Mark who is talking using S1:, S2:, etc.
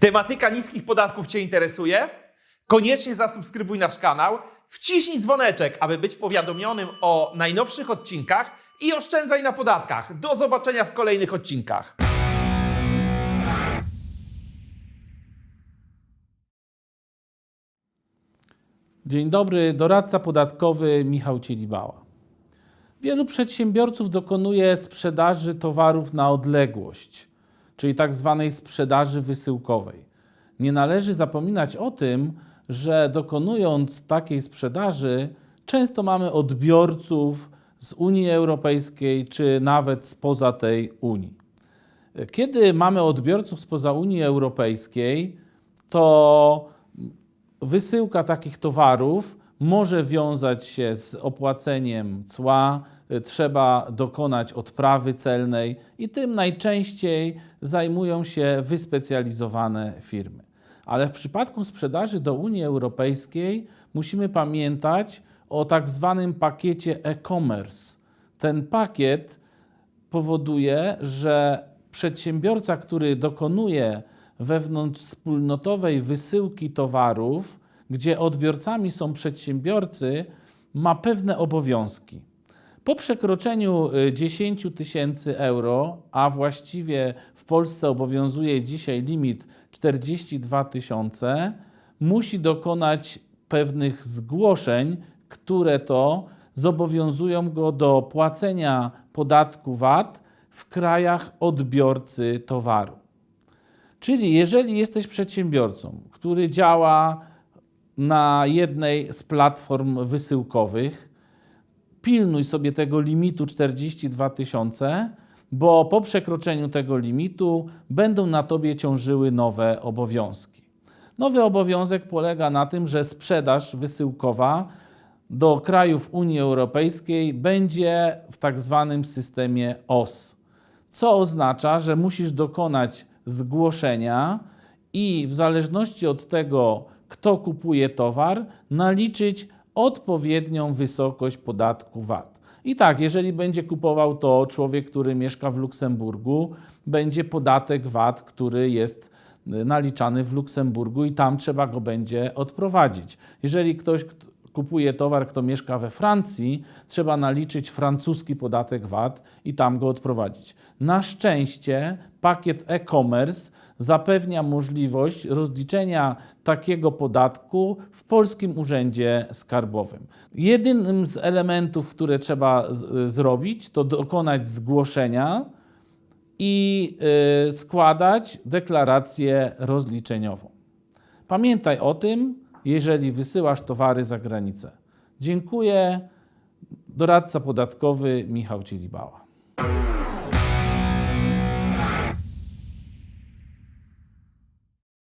S1: Tematyka niskich podatków Cię interesuje? Koniecznie zasubskrybuj nasz kanał, wciśnij dzwoneczek, aby być powiadomionym o najnowszych odcinkach i oszczędzaj na podatkach. Do zobaczenia w kolejnych odcinkach.
S2: Dzień dobry, doradca podatkowy Michał Cielibała. Wielu przedsiębiorców dokonuje sprzedaży towarów na odległość, czyli tak zwanej sprzedaży wysyłkowej. Nie należy zapominać o tym, że dokonując takiej sprzedaży, często mamy odbiorców z Unii Europejskiej czy nawet spoza tej Unii. Kiedy mamy odbiorców spoza Unii Europejskiej, to wysyłka takich towarów może wiązać się z opłaceniem cła, trzeba dokonać odprawy celnej i tym najczęściej zajmują się wyspecjalizowane firmy. Ale w przypadku sprzedaży do Unii Europejskiej musimy pamiętać o tak zwanym pakiecie e-commerce. Ten pakiet powoduje, że przedsiębiorca, który dokonuje wewnątrzwspólnotowej wysyłki towarów, gdzie odbiorcami są przedsiębiorcy, ma pewne obowiązki. Po przekroczeniu y, 10 tysięcy euro, a właściwie w Polsce obowiązuje dzisiaj limit 42 tysiące, musi dokonać pewnych zgłoszeń, które to zobowiązują go do płacenia podatku VAT w krajach odbiorcy towaru. Czyli jeżeli jesteś przedsiębiorcą, który działa na jednej z platform wysyłkowych, pilnuj sobie tego limitu 42 tysiące, bo po przekroczeniu tego limitu będą na tobie ciążyły nowe obowiązki. Nowy obowiązek polega na tym, że sprzedaż wysyłkowa do krajów Unii Europejskiej będzie w tak zwanym systemie OS co oznacza, że musisz dokonać zgłoszenia i w zależności od tego, kto kupuje towar, naliczyć odpowiednią wysokość podatku VAT. I tak, jeżeli będzie kupował to człowiek, który mieszka w Luksemburgu, będzie podatek VAT, który jest y, naliczany w Luksemburgu i tam trzeba go będzie odprowadzić. Jeżeli ktoś kt- kupuje towar, kto mieszka we Francji, trzeba naliczyć francuski podatek VAT i tam go odprowadzić. Na szczęście pakiet e-commerce zapewnia możliwość rozliczenia takiego podatku w polskim urzędzie skarbowym. Jedynym z elementów, które trzeba z- zrobić, to dokonać zgłoszenia i y, składać deklarację rozliczeniową. Pamiętaj o tym, jeżeli wysyłasz towary za granicę. Dziękuję. Doradca podatkowy Michał Cielibała.